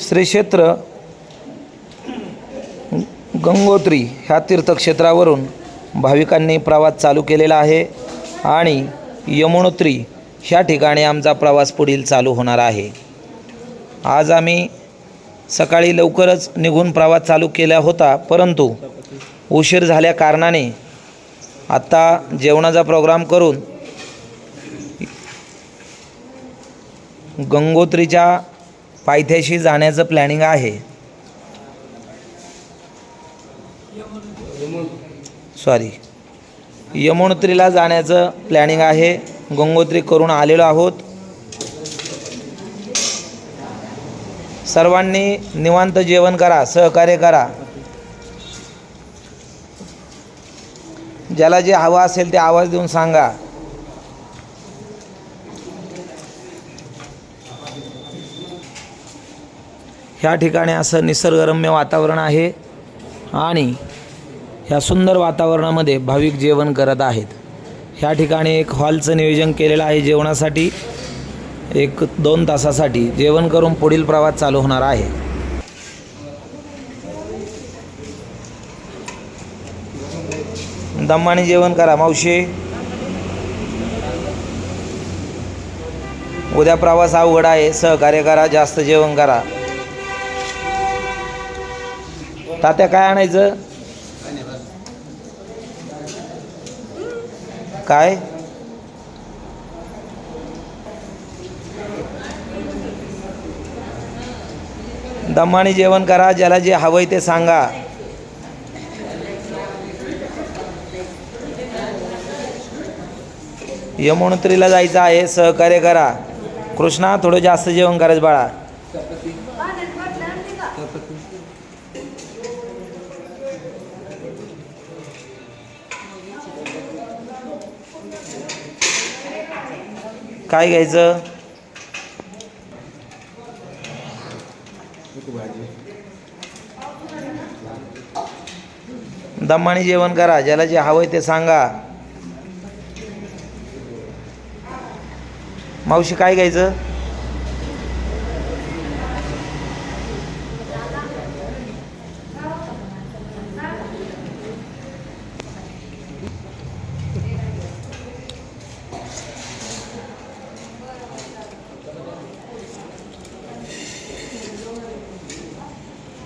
श्री क्षेत्र गंगोत्री ह्या तीर्थक्षेत्रावरून भाविकांनी प्रवास चालू केलेला आहे आणि यमुनोत्री ह्या ठिकाणी आमचा प्रवास पुढील चालू होणार आहे. आज आम्ही सकाळी लवकरच निघून प्रवास चालू केला होता परंतु उशीर झाल्या कारणाने आत्ता जेवणाचा प्रोग्राम करून गंगोत्रीच्या पायथ्याशी जाण्याचं प्लॅनिंग आहे. सॉरी यमुनोत्रीला जाण्याचं प्लॅनिंग आहे. गंगोत्री करून आलेलो आहोत. सर्वांनी निवांत जेवण करा सहकार्य करा. ज्याला जे हवं असेल ते आवाज देऊन सांगा. ह्या ठिकाणी असं निसर्गरम्य वातावरण आहे आणि ह्या सुंदर वातावरणामध्ये भाविक जेवण करत आहेत. ह्या ठिकाणी एक हॉलचं नियोजन केलेलं आहे जेवणासाठी. एक दोन तासासाठी जेवण करून पुढील प्रवास चालू होणार आहे. दमाने जेवण करा मावशी. उद्या प्रवास अवघड आहे सहकार्य करा जास्त जेवण करा. तात्या काय आणायचं? काय? दमाने जेवण करा ज्याला जे हवंय ते सांगा. यमुनोत्रीला जायचं आहे सहकार्य करा. कृष्णा थोडं जास्त जेवण करायचं बाळा. काय घ्यायचं? दमाने जेवण करा ज्याला जे हवंय ते सांगा. मावशी काय घ्यायचं?